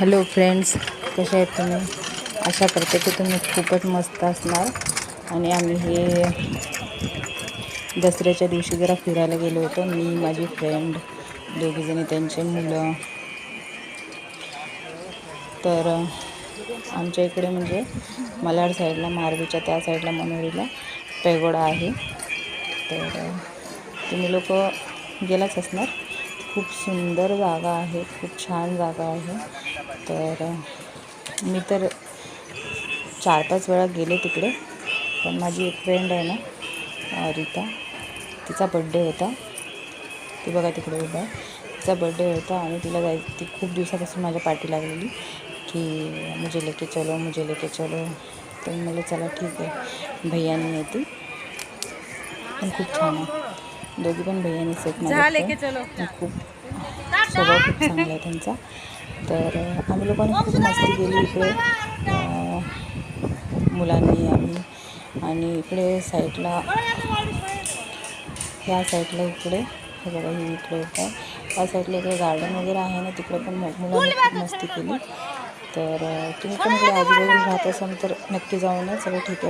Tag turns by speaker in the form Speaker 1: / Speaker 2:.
Speaker 1: Hello friends कसे आहेत तुम्ही? आशा करते की तुम्ही खूपच मस्त असणार. आणि आम्ही हे दसऱ्याच्या दिवशी जरा फिरायला गेलो होतो. मी माझी फ्रेंड दोघीजणी त्यांचे मुलं. तर आमच्या इकडे म्हणजे मलाड साईडला मारवीच्या त्या साईडला मनोरीला पेगोडा आहे. तर तुम्ही लोक गेलाच असणार. खूप सुंदर जागा आहे खूप छान जागा आहे. तर मी तर चार पाच वेळा गेले तिकडे पण माझी एक फ्रेंड आहे ना रिता रीता तिचा बड्डे होता. ती बघा तिकडे उभा आहे. तिचा बड्डे होता आणि तिला जाय ती खूप दिवसापासून माझ्या पाठी लागलेली की मुझे लेके चलो मुझे लेके चलो. तर मला चला ठीक आहे. भैयानी येते. पण खूप छान आहे. दोघी पण friend. आणि खूप स्वभाव खूप चांगला आहे त्यांचा. तर आम्ही लोकांनी खूप मस्ती केली इकडे. मुलांनी आम्ही. आणि इकडे साईडला ह्या साईडला इकडे हे बघा ही इकडे आहे. त्या साईडला इकडे गार्डन वगैरे आहे ना तिकडे पण मुलांनी खूप मस्ती केली. तर तुम्ही पण इकडे आजूबाजूला राहत असाल तर नक्की जाऊन सगळं ठीक आहे.